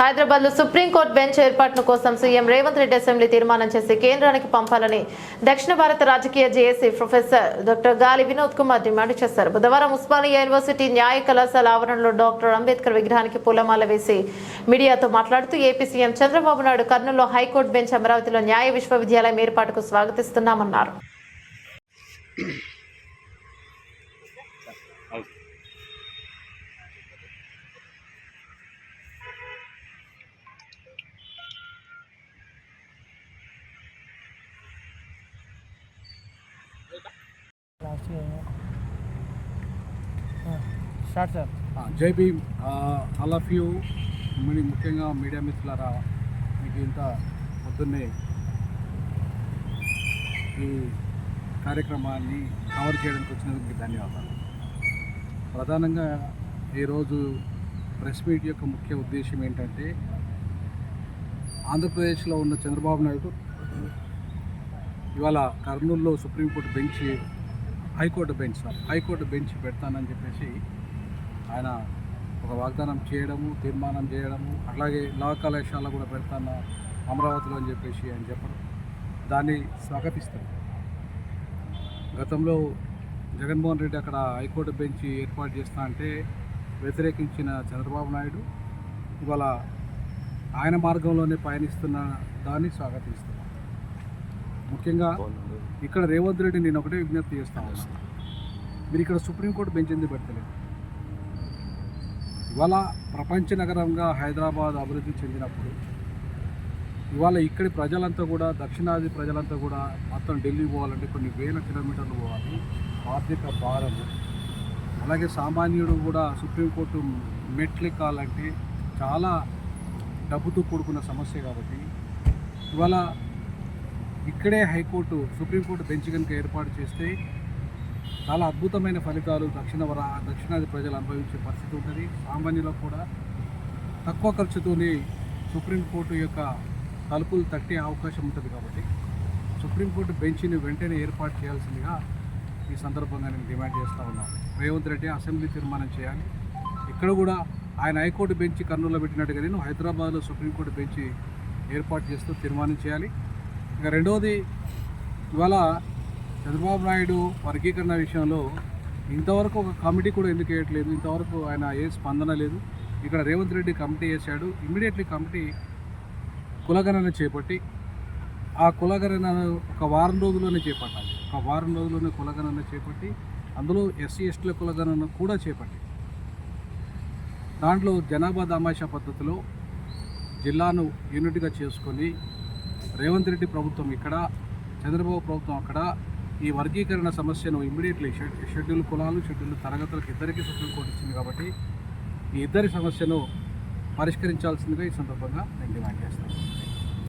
హైదరాబాద్లో supreme court bench ఏర్పాటు కోసం సీఎం రేవంత్ రెడ్డి అసెంబ్లీ తీర్మానం చేసి కేంద్రానికి పంపాలని దక్షిణ భారత రాజకీయ జేఏసీ ప్రొఫెసర్ డాక్టర్ గాలి వినోద్ కుమార్ డిమాండ్ చేశారు. బుధవారం ఉస్మానియా యూనివర్సిటీ న్యాయ కళాశాల ఆవరణలో డాక్టర్ అంబేద్కర్ విగ్రహానికి పూలమాల వేసి మీడియాతో మాట్లాడుతూ ఏపీ సీఎం చంద్రబాబు నాయుడు కర్నూలులో హైకోర్టు బెంచ్ అమరావతిలో న్యాయ విశ్వవిద్యాలయం ఏర్పాటుకు స్వాగతిస్తున్నామన్నారు. Start sir. Jai Bhim. All of you మీ ముఖ్యంగా మీడియా మిత్రులారా మీకు ఇంత పొద్దున్నే ఈ కార్యక్రమాన్ని కవర్ చేయడానికి వచ్చినందుకు మీకు ధన్యవాదాలు. ప్రధానంగా ఈరోజు ప్రెస్ మీట్ యొక్క ముఖ్య ఉద్దేశం ఏంటంటే ఆంధ్రప్రదేశ్లో ఉన్న చంద్రబాబు నాయుడు ఇవాళ కర్నూలులో supreme court bench high court bench sir high court bench పెడతానని చెప్పేసి ఆయన ఒక వాగ్దానం చేయడము తీర్మానం చేయడము అట్లాగే లా కళాశాల కూడా పెడతాను అమరావతిలో అని చెప్పేసి ఆయన చెప్పడం. దాన్ని స్వాగతిస్తాం. గతంలో జగన్మోహన్ రెడ్డి అక్కడ హైకోర్టు బెంచ్ ఏర్పాటు చేస్తా అంటే వ్యతిరేకించిన చంద్రబాబు నాయుడు ఇవాళ ఆయన మార్గంలోనే పయనిస్తున్న దాన్ని స్వాగతిస్తున్నాం ముఖ్యంగా ఇక్కడ రేవంత్ రెడ్డి నేను ఒకటే విజ్ఞప్తి చేస్తా ఉన్నాను మీరు ఇక్కడ సుప్రీంకోర్టు బెంచ్ ఎందుకు పెట్టలేదు ఇవాళ ప్రపంచ నగరంగా హైదరాబాద్ అభివృద్ధి చెందినప్పుడు ఇవాళ ఇక్కడి ప్రజలంతా కూడా దక్షిణాది ప్రజలంతా కూడా మొత్తం ఢిల్లీ పోవాలంటే కొన్ని వేల కిలోమీటర్లు పోవాలి. ఆర్థిక భారము అలాగే సామాన్యుడు కూడా సుప్రీంకోర్టు మెట్లెక్కాలంటే చాలా డబ్బుతో కూడుకున్న సమస్య కాబట్టి ఇవాళ ఇక్కడే హైకోర్టు సుప్రీంకోర్టు బెంచ్ కనుక ఏర్పాటు చేస్తే చాలా అద్భుతమైన ఫలితాలు దక్షిణ వర దక్షిణాది ప్రజలు అనుభవించే పరిస్థితి ఉంటుంది. సామాన్యులకు కూడా తక్కువ ఖర్చుతోనే సుప్రీంకోర్టు యొక్క తలుపులు తట్టే అవకాశం ఉంటుంది కాబట్టి సుప్రీంకోర్టు బెంచ్ని వెంటనే ఏర్పాటు చేయాల్సిందిగా ఈ సందర్భంగా నేను డిమాండ్ చేస్తూ ఉన్నాను. రేవంత్ రెడ్డి అసెంబ్లీ తీర్మానం చేయాలి. ఇక్కడ కూడా ఆయన హైకోర్టు బెంచ్ కర్నూలులో పెట్టినట్టుగా నేను హైదరాబాద్లో సుప్రీంకోర్టు బెంచ్ ఏర్పాటు చేస్తూ తీర్మానం చేయాలి. ఇంకా రెండవది ఇవాళ చంద్రబాబు నాయుడు వర్గీకరణ విషయంలో ఇంతవరకు ఒక కమిటీ కూడా ఎందుకు వేయట్లేదు? ఇంతవరకు ఆయన ఏ స్పందన లేదు. ఇక్కడ రేవంత్ రెడ్డి కమిటీ వేశాడు. ఇమీడియట్లీ కమిటీ కులగణన చేపట్టి ఆ కులగణన ఒక వారం రోజుల్లోనే చేపట్టాలి. ఒక వారం రోజుల్లోనే కులగణన చేపట్టి అందులో ఎస్సీ ఎస్టీల కులగణన కూడా చేపట్టి. దాంట్లో జనాభా దామాషా పద్ధతిలో జిల్లాను యూనిట్గా చేసుకొని రేవంత్ రెడ్డి ప్రభుత్వం ఇక్కడ చంద్రబాబు ప్రభుత్వం అక్కడ ఈ వర్గీకరణ సమస్యను ఇమ్మీడియట్లీ షెడ్యూల్ కులాలు షెడ్యూల్ తరగతులకు ఇద్దరికీ సుప్రీంకోర్టు ఇచ్చింది కాబట్టి ఈ ఇద్దరి సమస్యను పరిష్కరించాల్సిందిగా ఈ సందర్భంగా నేను డిమాండ్ చేస్తాను.